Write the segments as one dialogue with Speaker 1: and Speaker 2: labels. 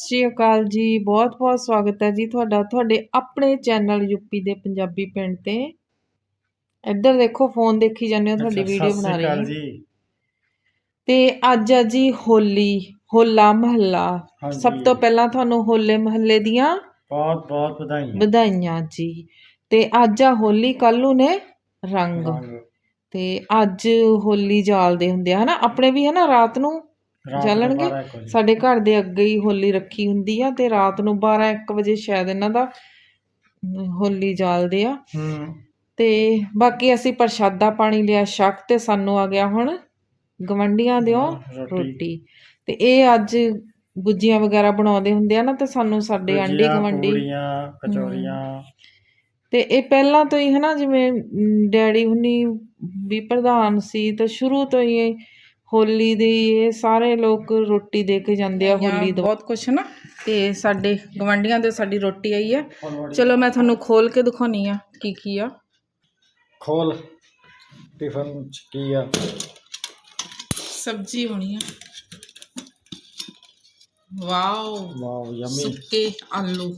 Speaker 1: ਸ਼੍ਰੀ ਅਕਾਲ ਜੀ ਬਹੁਤ ਬਹੁਤ ਸਵਾਗਤ ਹੈ ਜੀ ਤੁਹਾਡਾ ਤੁਹਾਡੇ ਆਪਣੇ ਚੈਨਲ ਯੂਪੀ ਦੇ ਪੰਜਾਬੀ ਪਿੰਡ ਤੇ। ਇੱਧਰ ਦੇਖੋ ਫੋਨ ਦੇਖੀ ਜਾਂਦੇ ਹੋ ਤੁਹਾਡੀ ਵੀਡੀਓ
Speaker 2: ਸਤਿ
Speaker 1: ਬਣਾ
Speaker 2: ਸ਼੍ਰੀ ਅਕਾਲ
Speaker 1: ਰਹੀ ਹਾਂ।
Speaker 2: ਜੀ
Speaker 1: ਤੇ ਅੱਜ ਆ ਜੀ ਹੋਲੀ ਹੋਲਾ ਮਹੱਲਾ। ਸਭ ਤੋਂ ਪਹਿਲਾਂ ਤੁਹਾਨੂੰ ਹੋਲੇ ਮਹੱਲੇ ਦੀਆਂ
Speaker 2: ਬਹੁਤ ਬਹੁਤ ਵਧਾਈਆਂ।
Speaker 1: ਵਧਾਈਆਂ ਜੀ। ਤੇ ਅੱਜ ਆ ਹੋਲੀ ਕੱਲ ਨੂੰ ਨੇ ਰੰਗ।
Speaker 2: ਰੰਗ।
Speaker 1: ਤੇ ਅੱਜ ਹੋਲੀ ਜਾਲਦੇ ਹੁੰਦੇ ਆ ਹਨਾ? ਆਪਣੇ ਵੀ ਹਨਾ ਰਾਤ ਨੂੰ
Speaker 2: ਵਜੇ।
Speaker 1: ਸਾਡੇ ਘਰ ਦੇ ਅੱਗੇ ਹੀ ਹੋਲੀ ਰੱਖੀ ਹੁੰਦੀ ਆ ਤੇ ਰਾਤ ਨੂੰ 12 1 ਵਜੇ ਸ਼ਾਇਦ ਇਹਨਾਂ ਦਾ ਹੋਲੀ ਜਾਲਦੇ ਆ।
Speaker 2: ਹੂੰ।
Speaker 1: ਤੇ ਬਾਕੀ ਅਸੀਂ ਪ੍ਰਸ਼ਾਦਾ ਪਾਣੀ ਲਿਆ ਛਕ ਤੇ ਸਾਨੂੰ ਆ ਗਿਆ ਹੁਣ ਗਵੰਡੀਆਂ ਦਿਓ
Speaker 2: ਰੋਟੀ।
Speaker 1: ਤੇ ਇਹ ਅੱਜ ਗੁੱਜੀਆਂ ਵਗੈਰਾ ਬਣਾਉਂਦੇ ਹੁੰਦੇ ਆ ਨਾ ਤੇ ਸਾਨੂੰ ਸਾਡੇ ਆਂਢੀ ਗਵੰਡੀ
Speaker 2: ਕਚੋਰੀਆਂ।
Speaker 1: ਤੇ ਇਹ ਪਹਿਲਾਂ ਤੋਂ ਹੀ ਹਨਾ ਜਿਵੇਂ ਡੈਡੀ ਹੁਣੀ ਵੀ ਪ੍ਰਧਾਨ ਸੀ ਤੇ ਸ਼ੁਰੂ ਤੋਂ ਹੀ ਹੋਲੀ ਦੇ ਇਹ ਸਾਰੇ ਲੋਕ ਰੋਟੀ ਦੇ ਕੇ ਜਾਂਦੇ ਆ ਹੋਲੀ ਤੋਂ। ਬਹੁਤ ਕੁਛ ਨਾ ਤੇ ਸਾਡੇ ਗਵੰਡੀਆਂ ਦੇ ਸਾਡੀ ਰੋਟੀ ਆਈ ਆ।
Speaker 2: ਫੁੱਲਵੜੀ।
Speaker 1: ਚਲੋ ਮੈਂ ਤੁਹਾਨੂੰ ਖੋਲ ਕੇ ਦਿਖਾਉਣੀ ਆ ਕੀ ਕੀ ਆ।
Speaker 2: ਖੋਲ ਟਿਫਨ ਚ ਕੀ ਆ?
Speaker 1: ਸਬਜ਼ੀ ਹੋਣੀ ਆ। Wow
Speaker 2: wow yummy.
Speaker 1: ਸੁੱਕੇ ਆਲੂ।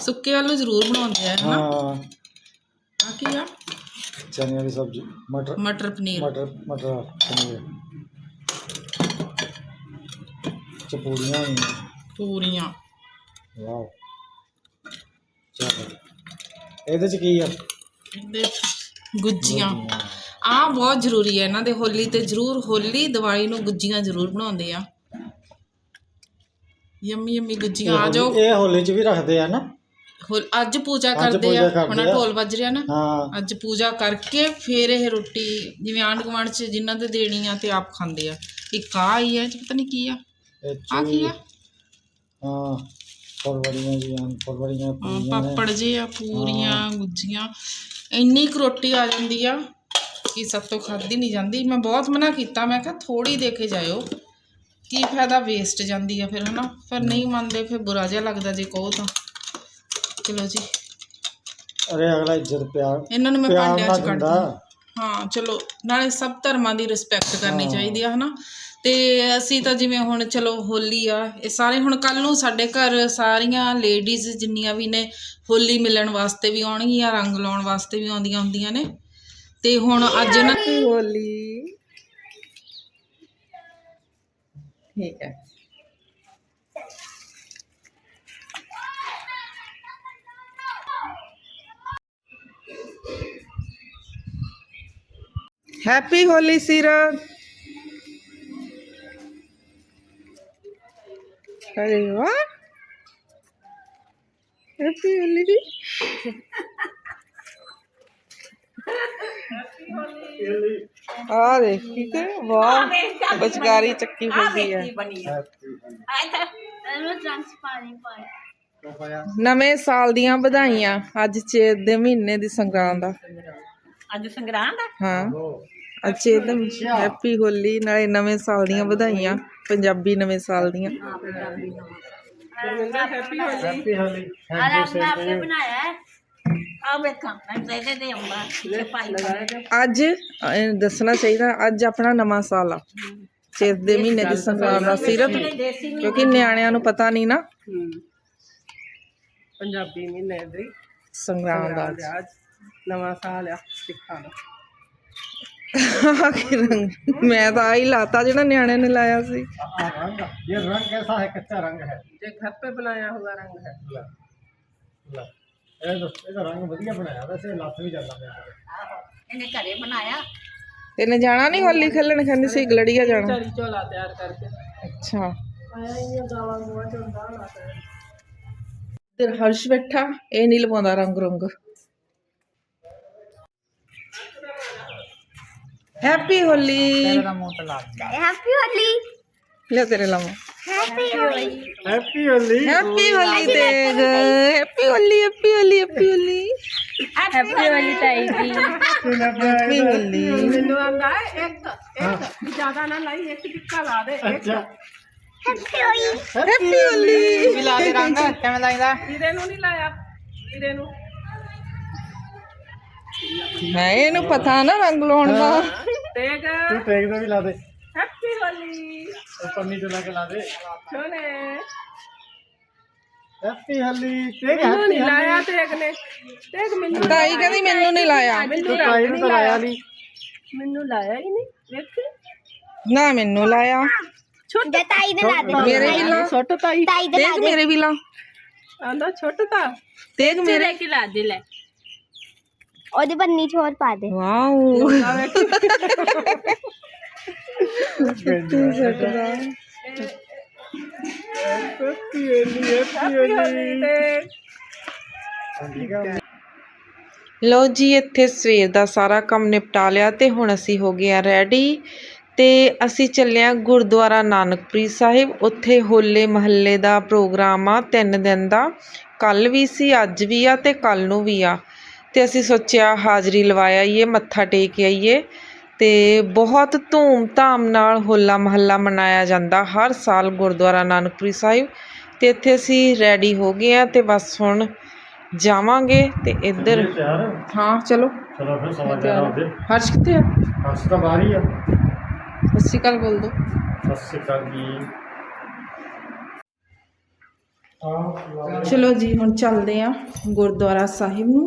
Speaker 1: ਸੁੱਕੇ ਆਲੂ ਜ਼ਰੂਰ ਬਣਾਉਂਦੇ ਆ ਹਨਾ
Speaker 2: ਹਾਂ।
Speaker 1: ਆ ਕੀ ਆ?
Speaker 2: ਚਨਿਆਂ ਦੀ ਸਬਜ਼ੀ ਮਟਰ।
Speaker 1: ਮਟਰ ਪਨੀਰ।
Speaker 2: ਮਟਰ ਮਟਰ ਪਨੀਰ। ਚਪੂੜੀਆਂ ਹੋਈਆਂ
Speaker 1: ਪੂਰੀਆਂ
Speaker 2: ਵਾਓ। ਚਲੋ। ਇਹਦੇ ਚ ਕੀ ਆ?
Speaker 1: ਗੁੱਜੀਆਂ। ਆ ਬਹੁਤ ਜ਼ਰੂਰੀ ਹੈ ਇਹਨਾਂ ਦੇ ਹੋਲੀ ਤੇ ਜ਼ਰੂਰ ਹੋਲੀ ਦੀਵਾਲੀ ਨੂੰ ਗੁੱਜੀਆਂ ਜ਼ਰੂਰ ਬਣਾਉਂਦੇ ਆ। ਯੰਮੀ ਯੰਮੀ ਗੁੱਜੀਆਂ ਆ ਜਾਓ।
Speaker 2: ਇਹ ਹੋਲੀ ਚ ਵੀ ਰੱਖਦੇ ਆ ਨਾ।
Speaker 1: ਹੋਲ- ਅੱਜ ਪੂਜਾ ਕਰਦੇ
Speaker 2: ਪੂਜਾ
Speaker 1: ਆ।
Speaker 2: ਕਰਦੇ
Speaker 1: ਹੁਣ
Speaker 2: ਆ।
Speaker 1: ਢੋਲ ਵੱਜ ਰਿਹਾ ਨਾ।
Speaker 2: ਹਾਂ।
Speaker 1: ਅੱਜ ਪੂਜਾ ਕਰਕੇ ਫਿਰ ਇਹ ਰੋਟੀ ਜਿਵੇਂ ਆਂਢ ਗੁਆਂਢ ਚ ਜਿਨ੍ਹਾਂ ਦੇ ਦੇਣੀ ਆ ਤੇ ਆਪ ਖਾਂਦੇ ਆ। ਇੱਕ ਆ ਹੀ ਹੈ ਪਤਾ ਨਹੀਂ ਕੀ ਆ।
Speaker 2: ਇਹ
Speaker 1: ਆ ਕੀ ਆ?
Speaker 2: ਹਾਂ ਜੀ ਹਨ ਫੁੱਲਵੜੀਆਂ
Speaker 1: ਹਾਂ,
Speaker 2: ਪੂਰੀਆਂ ਨੇ।
Speaker 1: ਪਾਪੜ ਜੇ ਆ ਪੂਰੀਆਂ ਗੁੱਜੀਆਂ। ਇੰਨੀ ਕੁ ਰੋਟੀ ਆ ਜਾਂਦੀ ਆ ਕਿ ਸਭ ਤੋਂ ਖਾਧੀ ਨਹੀਂ ਜਾਂਦੀ। ਮੈਂ ਬਹੁਤ ਮਨਾ ਕੀਤਾ ਮੈਂ ਕਿਹਾ ਥੋੜੀ ਦੇ ਕੇ ਜਾਇਓ। ਕੀ ਫਾਇਦਾ ਵੇਸਟ ਜਾਂਦੀ ਆ ਫਿਰ ਹਨਾ? ਪਰ ਨਹੀਂ ਮੰਨਦੇ ਫਿਰ ਬੁਰਾ ਜਿਹਾ ਲੱਗਦਾ ਜੇ ਕਹੋ ਤਾਂ। ਚਲੋ ਜੀ।
Speaker 2: ਅਰੇ ਅਗਲਾ ਇੱਜ਼ਤ ਪਿਆਰ
Speaker 1: ਇਹਨਾਂ ਨੂੰ ਮੈਂ
Speaker 2: ਪਿਆਰ
Speaker 1: ਭਾਂਡਿਆਂ
Speaker 2: ਨਾਲ
Speaker 1: 'ਚ ਕੱਢ
Speaker 2: ਦਿੰਦਾ
Speaker 1: ਦਿੰਦੀ ਹਾਂ ਚਲੋ ਨਾਲੇ ਸਭ ਧਰਮਾਂ ਦੀ ਰਿਸਪੈਕਟ ਕਰਨੀ ਚਾਹੀਦੀ ਆ ਹਨਾ? ਤੇ ਅਸੀਂ ਤਾਂ ਜਿਵੇਂ ਹੁਣ ਚਲੋ ਹੋਲੀ ਆ ਇਹ ਸਾਰੇ ਹੁਣ ਕੱਲ ਨੂੰ ਸਾਡੇ ਘਰ ਸਾਰੀਆਂ ਲੇਡੀਜ਼ ਜਿੰਨੀਆਂ ਵੀ ਨੇ ਹੋਲੀ ਮਿਲਣ ਵਾਸਤੇ ਵੀ ਆਉਣਗੀਆਂ ਰੰਗ ਲਾਉਣ ਵਾਸਤੇ ਵੀ ਆਉਂਦੀਆਂ ਹੁੰਦੀਆਂ ਨੇ। ਤੇ ਹੁਣ ਅੱਜ ਨਾ ਹੋਲੀ। ਠੀਕ ਹੈ। ਹੈਪੀ ਹੋਲੀ ਸੀਰਤ ਅਰੇ ਵਾਹ ਹੈਪੀ ਹੋਲੀ ਦੀ ਆ ਦੇਖ ਠੀਕ ਹੈ? ਵਾਹ ਬਚਕਾਰੀ ਚੱਕੀ ਫਿਰਦੀ ਹੈ ਨਵੇਂ ਸਾਲ ਦੀਆਂ ਵਧਾਈਆਂ ਅੱਜ ਚੇਤ ਦੇ ਮਹੀਨੇ ਦੀ ਸੰਗਰਾਂਦ ਦਾ
Speaker 3: ਅੱਜ ਸੰਗਰਾਂਦ ਆ।
Speaker 1: ਹਾਂ। ਅੱਜ ਚੇਤ ਦੇ ਹੈਪੀ ਹੋਲੀ ਨਾਲੇ ਨਵੇਂ ਸਾਲ ਦੀਆਂ ਵਧਾਈਆਂ ਪੰਜਾਬੀ ਨਵੇਂ ਸਾਲ ਦੀਆਂ।
Speaker 2: ਹੈਪੀ ਹੋਲੀ।
Speaker 3: ਬਣਾਇਆ ਹੈ।
Speaker 1: ਅੱਜ ਦੱਸਣਾ ਚਾਹੀਦਾ ਅੱਜ ਆਪਣਾ ਨਵਾਂ ਸਾਲ ਆ। ਚੇਤ ਦੇ ਮਹੀਨੇ ਦੀ ਸੰਗਰਾਂਦ ਦਾ ਸਿਰਤ
Speaker 3: ਦੇਸੀ
Speaker 1: ਕਿਉਂਕਿ ਨਿਆਣਿਆਂ ਨੂੰ ਪਤਾ ਨਹੀਂ ਨਾ।
Speaker 4: ਪੰਜਾਬੀ ਮਹੀਨੇ ਦੀ
Speaker 1: ਸੰਗਰਾਂਦ ਦਾ
Speaker 4: ਨਵਾਂ ਸਾਲ ਆ ਸਿੱਖਾਂ ਦਾ
Speaker 1: ਆਹ ਕੀ ਰੰਗ ਮੈਂ ਤਾਂ ਆਹੀ ਲਾਤਾ ਜਿਹੜਾ ਨਿਆਣਿਆਂ ਨੇ ਲਾਇਆ ਸੀ
Speaker 2: ਆ ਰੰਗ ਇਹ ਰੰਗ कैसा है कच्चा रंग है
Speaker 4: ਜੇ ਘਰ पे बनाया हुआ रंग है
Speaker 2: ਲੈ ਲੈ ਇਹ ਦੱਸ ਇਹਦਾ ਰੰਗ ਵਧੀਆ ਬਣਾਇਆ ਵੈਸੇ ਲੱਤ ਵੀ ਜਾਂਦਾ ਪਿਆ
Speaker 3: ਇਹਨੇ ਘਰੇ ਬਣਾਇਆ
Speaker 1: ਤੈਨੇ ਜਾਣਾ ਨਹੀਂ ਹੋਲੀ ਖੇਲਣ ਕਹਿੰਦੀ ਸੀ ਗਲੜੀਆ ਜਾਣਾ
Speaker 4: चरी चोला तैयार करके
Speaker 1: ਅੱਛਾ
Speaker 4: आया ये गावा गोवा चोंदा लाता है
Speaker 1: ਤੇ ਹਰਸ਼ ਬੈਠਾ ਇਹ ਨਹੀਂ ਲਵਾਉਂਦਾ ਰੰਗ ਰੰਗ ਹੈਪੀ ਹੋਲੀ
Speaker 3: ਹੈਪੀ ਹੋਲੀ
Speaker 1: ਲੈ ਤੇਰੇ ਲਾਵਾਂ
Speaker 3: happy Holi
Speaker 2: happy Holi
Speaker 1: happy Holi ਦੇਗ happy Holi happy Holi happy Holi
Speaker 3: happy Holi ਤਾਈ ਜੀ
Speaker 1: ਹੈਪੀ ਹੋਲੀ
Speaker 4: ਮੈਨੂੰ ਆਂਦਾ ਇੱਕ ਇੱਕ ਜ਼ਿਆਦਾ ਨਾ ਲਾਈ ਇੱਕ ਟਿੱਕਾ ਲਾ ਦੇ ਇੱਕ
Speaker 2: ਅੱਛਾ
Speaker 1: ਹੈਪੀ ਹੋਲੀ ਮਿਲਾ ਦੇ ਰੰਗ ਕਿਵੇਂ ਲੱਗਦਾ
Speaker 4: ਵੀਰੇ ਨੂੰ ਨਹੀਂ ਲਾਇਆ ਵੀਰੇ ਨੂੰ
Speaker 1: ਹੈ ਇਹਨੂੰ ਪਤਾ ਨਾ ਰੰਗ ਲਾਉਣ ਦਾ।
Speaker 4: ਦੇਖ
Speaker 2: ਤੂੰ ਟੇਕ ਦਾ ਵੀ ਲਾ ਦੇ।
Speaker 4: ਹੈਪੀ ਹੋਲੀ।
Speaker 2: ਉਹ ਪੰਨੀ ਤੋਂ ਲਾ ਕੇ ਲਾ ਦੇ।
Speaker 4: ਸੋਨੇ
Speaker 2: ਹੈਪੀ ਹਲੀ। ਤੇਗ
Speaker 4: ਮੈਨੂੰ ਨਹੀਂ ਲਾਇਆ ਤੇਗ ਨੇ। ਤੇਗ ਮੈਨੂੰ
Speaker 5: ਤਾਈ ਕਹਿੰਦੀ ਮੈਨੂੰ ਨਹੀਂ ਲਾਇਆ।
Speaker 4: ਮੈਨੂੰ
Speaker 2: ਤਾਈ ਨੂੰ ਤਾਂ ਲਾਇਆ। ਨਹੀਂ।
Speaker 4: ਮੈਨੂੰ ਲਾਇਆ ਹੀ ਨਹੀਂ। ਵੇਖ।
Speaker 5: ਨਾ ਮੈਨੂੰ ਲਾਇਆ।
Speaker 4: ਛੋਟ
Speaker 3: ਤਾਈ ਦੇ ਲਾ ਦੇ
Speaker 5: ਮੇਰੇ ਵੀ ਲਾ।
Speaker 4: ਛੋਟ ਤਾਈ।
Speaker 3: ਤਾਈ ਦੇ
Speaker 5: ਤੇਗ ਮੇਰੇ ਵੀ ਲਾ।
Speaker 4: ਆਂਦਾ ਛੋਟ
Speaker 5: ਤੇਗ ਮੇਰੇ
Speaker 4: ਲੈ ਕੇ ਲਾ ਦੇ ਲੈ।
Speaker 3: ਉਹਦੇ ਬੰਨੀ ਛੋਰ ਪਾ ਦੇ।
Speaker 5: Wow.
Speaker 2: Happy Holi happy Holi
Speaker 4: ਤੇ
Speaker 2: ਠੀਕ ਆ
Speaker 5: ਲੋ ਜੀ ਇੱਥੇ ਸਵੇਰ ਦਾ ਸਾਰਾ ਕੰਮ ਨਿਪਟਾ ਲਿਆ ਤੇ ਹੁਣ ਅਸੀਂ ਹੋ ਗਏ ਆ ਰੈਡੀ ਤੇ ਅਸੀਂ ਚੱਲੇ ਆ ਗੁਰਦੁਆਰਾ ਨਾਨਕਪੁਰੀ ਸਾਹਿਬ। ਉੱਥੇ ਹੋਲੇ ਮਹੱਲੇ ਦਾ ਪ੍ਰੋਗਰਾਮ ਆ ਤਿੰਨ ਦਿਨ ਦਾ। ਕੱਲ ਵੀ ਸੀ ਅੱਜ ਵੀ ਆ ਤੇ ਕੱਲ ਨੂੰ ਵੀ ਆ। ਤੇ ਅਸੀਂ ਸੋਚਿਆ ਹਾਜ਼ਰੀ ਲਵਾਇਆ ਆਈਏ ਮੱਥਾ ਟੇਕ ਆਈਏ ਤੇ ਬਹੁਤ ਧੂਮ-ਧਾਮ ਨਾਲ ਹੋਲਾ ਮਹੱਲਾ ਮਨਾਇਆ ਜਾਂਦਾ ਹਰ ਸਾਲ ਗੁਰਦੁਆਰਾ ਨਾਨਕਪੁਰੀ ਸਾਹਿਬ ਤੇ ਇੱਥੇ ਅਸੀਂ ਰੈਡੀ ਹੋ ਗਏ ਆ ਤੇ ਬਸ ਹੁਣ ਜਾਵਾਂਗੇ ਤੇ ਇੱਧਰ ਹਾਂ? ਚਲੋ।
Speaker 2: ਚਲੋ ਫਿਰ ਸਮਾਂ ਜਾਣਾ ਉਹਦੇ
Speaker 5: ਹਰਸ਼ ਕਿੱਥੇ ਆ?
Speaker 2: ਹਰਸ਼ ਤਾਂ ਬਾਹਰ ਹੀ ਆ।
Speaker 5: ਸਤਿ ਸ਼੍ਰੀ ਅਕਾਲ ਬੋਲ ਦੋ।
Speaker 2: ਸਤਿ ਸ਼੍ਰੀ ਅਕਾਲ ਜੀ।
Speaker 5: ਚਲੋ ਜੀ ਹੁਣ ਚੱਲਦੇ ਆ ਗੁਰਦੁਆਰਾ ਸਾਹਿਬ ਨੂੰ।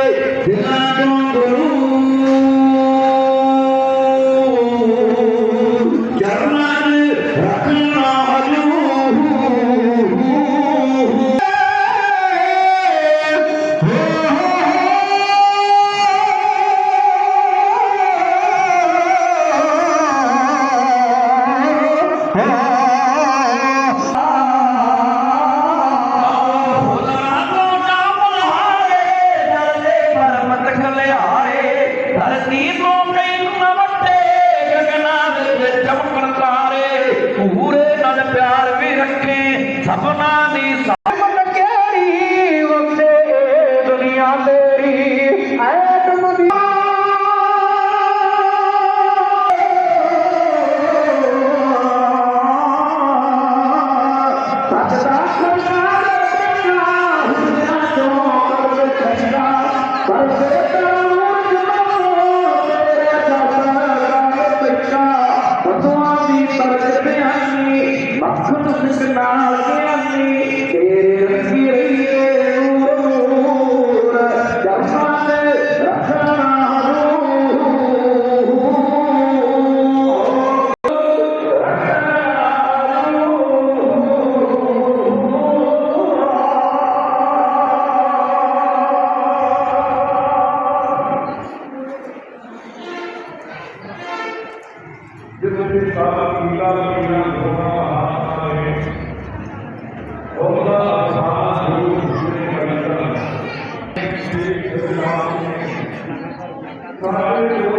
Speaker 6: ਸਾਡਾ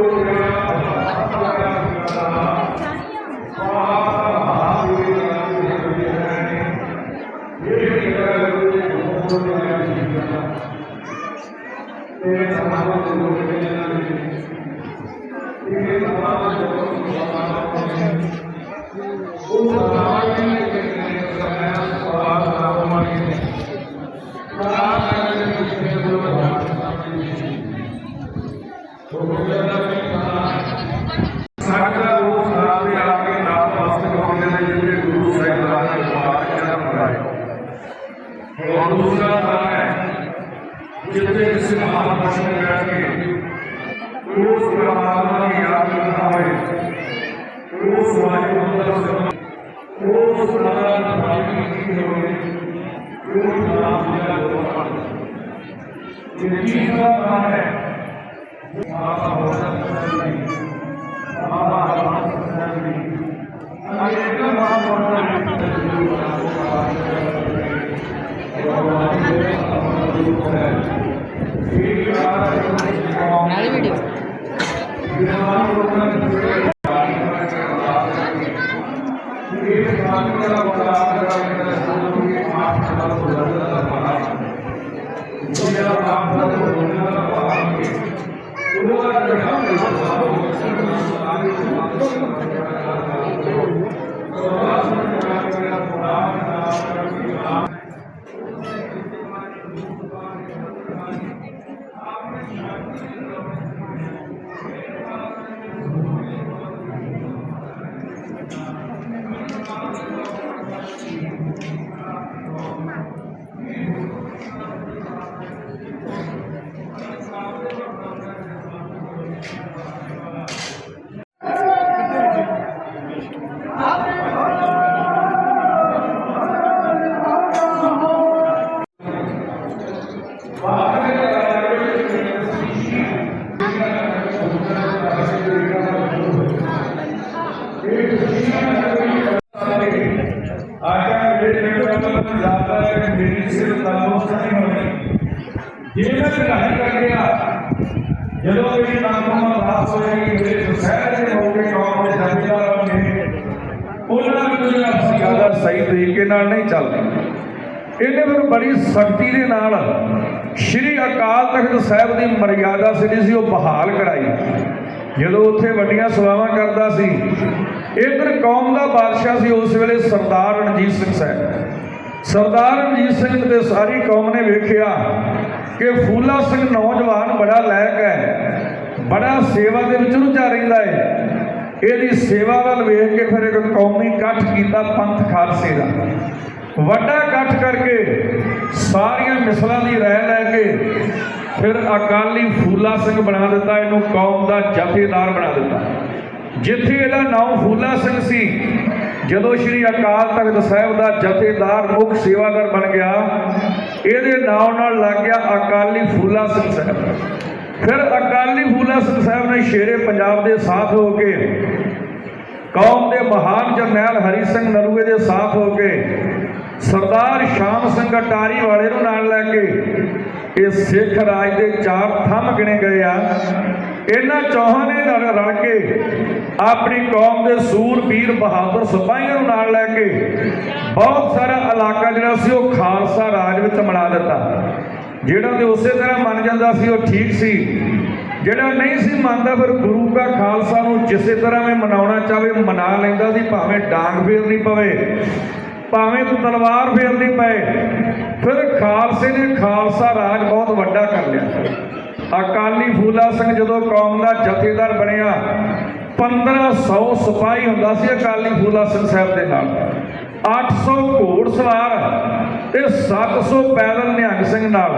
Speaker 6: ਉਹ ਖਰਾਬ ਦੇ ਆ ਕੇ ਨਾਲ ਮਸਤਕ ਹੋਣੇ ਦੇ ਜਿਹੜੇ ਗੁਰੂ ਸਾਹਿਬਾਨ ਨੇ ਬਾਹਰ ਜਨਮ ਬਣਾਇਆ ਔਰ ਦੂਸਰਾ ਨਾਮ ਹੈ ਜਿੱਥੇ ਕਿਸੇ ਮਹਾਪੁਰਸ਼ ਨੇ ਬੈਠ ਕੇ ਉਸ ਪਰਮਾਤਮਾ आटा ਸਹੀ ਤਰੀਕੇ ਨਾਲ ਨਹੀਂ ਚੱਲਦੀ ਇਹਨੇ ਫਿਰ ਬੜੀ ਸਖਤੀ ਦੇ ਨਾਲ ਸ਼੍ਰੀ ਅਕਾਲ ਤਖਤ ਸਾਹਿਬ ਦੀ ਮਰਿਆਦਾ ਜਿਹੜੀ ਸੀ ਉਹ ਬਹਾਲ ਕਰਾਈ ਜਦੋਂ ਉੱਥੇ ਵੱਡੀਆਂ ਸੇਵਾਵਾਂ ਕਰਦਾ ਸੀ ਇਧਰ ਕੌਮ ਦਾ ਬਾਦਸ਼ਾਹ ਸੀ ਉਸ ਵੇਲੇ ਸਰਦਾਰ ਰਣਜੀਤ ਸਿੰਘ ਸਾਹਿਬ। ਸਰਦਾਰ ਰਣਜੀਤ ਸਿੰਘ ਤੇ ਸਾਰੀ ਕੌਮ ਨੇ ਵੇਖਿਆ ਕਿ ਫੂਲਾ ਸਿੰਘ ਨੌਜਵਾਨ ਬੜਾ ਲਾਇਕ ਹੈ, ਬੜਾ ਸੇਵਾ ਦੇ ਵਿੱਚ ਰੁਝਾ ਰਹਿੰਦਾ ਹੈ। ਇਹਦੀ ਸੇਵਾ ਵੱਲ ਵੇਖ ਕੇ ਫਿਰ ਇੱਕ ਕੌਮੀ ਇਕੱਠ ਕੀਤਾ ਪੰਥ ਖਾਲਸੇ ਦਾ। ਵੱਡਾ ਇਕੱਠ ਕਰਕੇ ਸਾਰੀਆਂ ਮਿਸਲਾਂ ਦੀ ਰਾਏ ਲੈ ਕੇ ਫਿਰ ਅਕਾਲੀ ਫੂਲਾ ਸਿੰਘ ਬਣਾ ਦਿੱਤਾ, ਇਹਨੂੰ ਕੌਮ ਦਾ ਜਥੇਦਾਰ ਬਣਾ ਦਿੱਤਾ। ਜਿੱਥੇ ਇਹਦਾ ਨਾਮ ਫੂਲਾ ਸਿੰਘ ਸੀ, ਜਦੋਂ ਸ਼੍ਰੀ ਅਕਾਲ ਤਖਤ ਸਾਹਿਬ ਦਾ ਜਥੇਦਾਰ ਮੁੱਖ ਸੇਵਾਦਾਰ ਬਣ ਗਿਆ, ਇਹਦੇ ਨਾਮ ਨਾਲ ਲੱਗ ਗਿਆ ਅਕਾਲੀ ਫੂਲਾ ਸਿੰਘ ਸਾਹਿਬ। ਫਿਰ ਅਕਾਲੀ ਫੂਲਾ ਸਿੰਘ ਸਾਹਿਬ ਨੇ ਸ਼ੇਰੇ ਪੰਜਾਬ ਦੇ ਸਾਥ ਹੋ ਕੇ, ਕੌਮ ਦੇ ਮਹਾਨ ਜਰਨੈਲ ਹਰੀ ਸਿੰਘ ਨਰੂਏ ਦੇ ਸਾਥ ਹੋ ਕੇ, ਸਰਦਾਰ ਸ਼ਾਮ ਸਿੰਘ ਅਟਾਰੀ ਵਾਲੇ ਨੂੰ ਨਾਲ ਲੈ ਕੇ ਇਹ ਸਿੱਖ ਰਾਜ ਦੇ ਚਾਰ ਥੰਮ ਗਿਣੇ ਗਏ ਆ। ਇਹਨਾਂ ਚੌਹਾਂ ਨੇ ਰਲ ਕੇ ਆਪਣੀ ਕੌਮ ਦੇ ਸੂਰਬੀਰ ਬਹਾਦਰ ਸਿਪਾਹੀਆਂ ਨੂੰ ਨਾਲ ਲੈ ਕੇ ਬਹੁਤ ਸਾਰਾ ਇਲਾਕਾ ਜਿਹੜਾ ਸੀ ਉਹ ਖਾਲਸਾ ਰਾਜ ਵਿੱਚ ਮਿਲਾ ਦਿੱਤਾ। ਜਿਹੜਾ ਤੇ ਉਸੇ ਤਰ੍ਹਾਂ ਮੰਨ ਜਾਂਦਾ ਸੀ ਉਹ ਠੀਕ ਸੀ। ਜਿਹੜਾ ਨਹੀਂ ਸੀ ਮੰਨਦਾ ਫਿਰ ਗੁਰੂ ਦਾ ਖਾਲਸਾ ਨੂੰ ਜਿਸੇ ਤਰ੍ਹਾਂ ਵੀ ਮਨਾਉਣਾ ਚਾਵੇ ਮਨਾ ਲੈਂਦਾ ਸੀ, ਭਾਵੇਂ ਡਾਂਗ ਫੇਰਨੀ ਪਵੇ। ਭਾਵੇਂ ਤਲਵਾਰ ਫੇਰਨੀ ਪਏ, ਫਿਰ ਖਾਲਸੇ ਨੇ ਖਾਲਸਾ ਰਾਜ ਬਹੁਤ ਵੱਡਾ ਕਰ ਲਿਆ। ਅਕਾਲੀ ਫੂਲਾ ਸਿੰਘ ਜਦੋਂ ਕੌਮ ਦਾ ਜਥੇਦਾਰ ਬਣਿਆ 1500 ਸਿਪਾਹੀ ਹੁੰਦਾ ਸੀ ਅਕਾਲੀ ਫੂਲਾ ਸਿੰਘ ਸਾਹਿਬ ਦੇ ਨਾਲ। 800 ਘੋੜ ਸਵਾਰ ਤੇ 700 ਪੈਦਲ ਨਿਹੰਗ ਸਿੰਘ ਨਾਲ।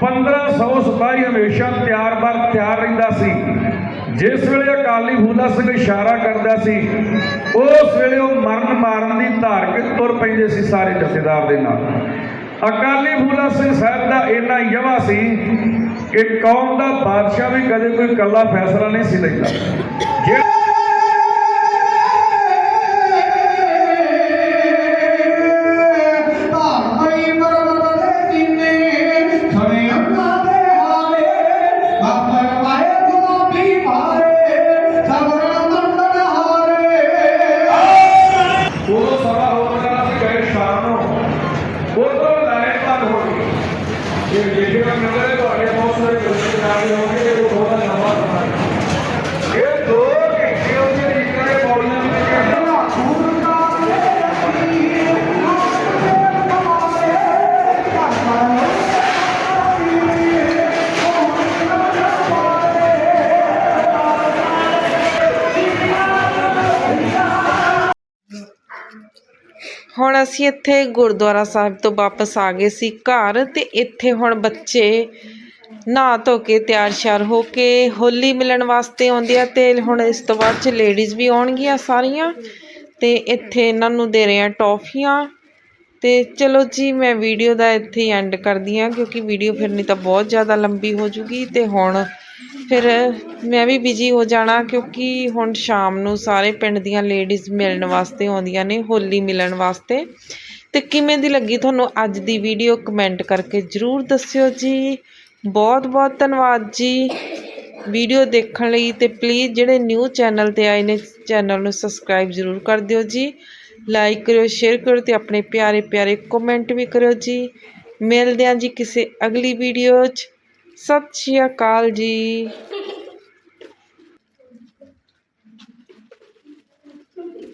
Speaker 6: 1500 ਸਿਪਾਹੀ ਹਮੇਸ਼ਾ ਤਿਆਰ ਬਰ ਤਿਆਰ ਰਹਿੰਦਾ ਸੀ। ਜਿਸ ਵੇਲੇ ਅਕਾਲੀ ਫੂਲਾ ਸਿੰਘ ਇਸ਼ਾਰਾ ਕਰਦਾ ਸੀ ਉਸ ਵੇਲੇ ਉਹ ਮਰਨ ਮਾਰਨ ਦੀ ਧਾਰਕ ਤੁਰ ਪੈਂਦੇ ਸੀ ਸਾਰੇ ਜਥੇਦਾਰ ਦੇ ਨਾਲ। ਅਕਾਲੀ ਫੂਲਾ ਸਿੰਘ ਸਾਹਿਬ ਦਾ ਇੰਨਾ ਯਵਾ ਸੀ ਕਿ ਕੌਮ ਦਾ ਬਾਦਸ਼ਾਹ ਵੀ ਕਦੇ ਕੋਈ ਇਕੱਲਾ ਫੈਸਲਾ ਨਹੀਂ ਸੀ ਲੈਂਦਾ। ਜਿਹੜਾ
Speaker 5: ਅਸੀਂ ਇੱਥੇ ਗੁਰਦੁਆਰਾ ਸਾਹਿਬ ਤੋਂ ਵਾਪਸ ਆ ਗਏ ਸੀ ਘਰ ਤੇ ਇੱਥੇ ਹੁਣ ਬੱਚੇ ਨਹਾ ਧੋ ਕੇ ਤਿਆਰ ਸ਼ਿਆਰ ਹੋ ਕੇ ਹੋਲੀ ਮਿਲਣ ਵਾਸਤੇ ਆਉਂਦੇ ਆ ਤੇ ਹੁਣ ਇਸ ਤੋਂ ਬਾਅਦ ਚ ਲੇਡੀਜ਼ ਵੀ ਆਉਣਗੀਆਂ ਸਾਰੀਆਂ ਤੇ ਇੱਥੇ ਇਹਨਾਂ ਨੂੰ ਦੇ ਰਹੇ ਆ ਟੌਫੀਆਂ। ਤੇ ਚਲੋ ਜੀ, ਮੈਂ ਵੀਡੀਓ ਦਾ ਇੱਥੇ ਐਂਡ ਕਰਦੀ ਆ ਕਿਉਂਕਿ ਵੀਡੀਓ ਫਿਰ ਨਹੀਂ ਤਾਂ ਬਹੁਤ ਜ਼ਿਆਦਾ ਲੰਬੀ ਹੋ ਜੂਗੀ ਤੇ ਹੁਣ ਫਿਰ ਮੈਂ ਵੀ ਬਿਜ਼ੀ ਹੋ ਜਾਣਾ ਕਿਉਂਕਿ ਹੁਣ ਸ਼ਾਮ ਨੂੰ ਸਾਰੇ ਪਿੰਡ ਦੀਆਂ ਲੇਡੀਜ਼ ਮਿਲਣ ਵਾਸਤੇ ਆਉਂਦੀਆਂ ਨੇ, ਹੋਲੀ ਮਿਲਣ ਵਾਸਤੇ। ਤੇ ਕਿਵੇਂ ਦੀ ਲੱਗੀ ਤੁਹਾਨੂੰ ਅੱਜ ਦੀ ਵੀਡੀਓ ਕਮੈਂਟ ਕਰਕੇ ਜਰੂਰ ਦੱਸਿਓ ਜੀ। ਬਹੁਤ ਬਹੁਤ ਧੰਨਵਾਦ ਜੀ ਵੀਡੀਓ ਦੇਖਣ ਲਈ ਤੇ ਪਲੀਜ਼ ਜਿਹੜੇ ਨਿਊ ਚੈਨਲ ਤੇ ਆਏ ਨੇ ਚੈਨਲ ਨੂੰ ਸਬਸਕ੍ਰਾਈਬ ਜਰੂਰ ਕਰ ਦਿਓ ਜੀ। ਲਾਈਕ ਕਰਿਓ ਸ਼ੇਅਰ ਕਰਿਓ ਤੇ ਆਪਣੇ ਪਿਆਰੇ ਪਿਆਰੇ ਕਮੈਂਟ ਵੀ ਕਰਿਓ ਜੀ। ਮਿਲਦੇ ਹਾਂ ਜੀ ਕਿਸੇ ਅਗਲੀ ਵੀਡੀਓ 'ਚ। ਸਤਿ ਸ਼੍ਰੀ ਅਕਾਲ ਜੀ।